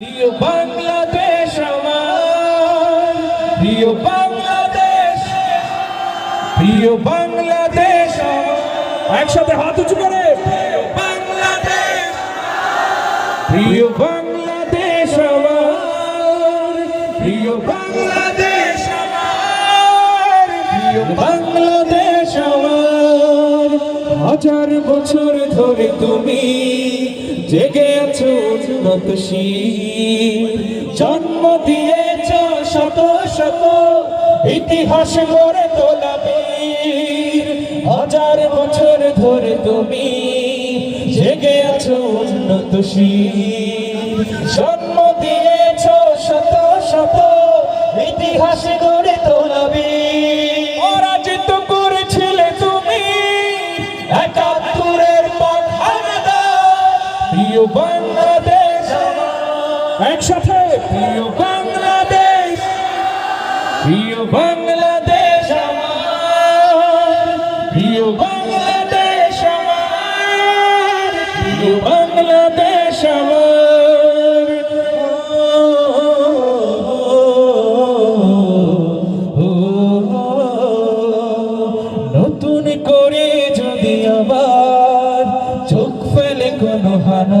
প্রিয় বাংলাদেশ আমার, প্রিয় বাংলাদেশ প্রিয় বাংলাদেশ একসাথে হাত উঁচু করে বাংলাদেশ, প্রিয় বাংলাদেশ আমার, প্রিয় বাংলাদেশ আমার, প্রিয় বাংলাদেশ আমার। হাজার বছর ধরে তুমি জেগে জন্ম দিয়েছ শত শত, ইতিহাস গড়ে তোলাবে হাজার বছর ধরে তুমি জেগে আছো উন্নতশীল জন্ম একসাথে প্রিয় বাংলাদেশ প্রিয় বাংলাদেশ আমার প্রিয় বাংলাদেশ আমার প্রিয় বাংলাদেশ নতুন করে যদি আবার চোখ ফেলে কোনো ষোলো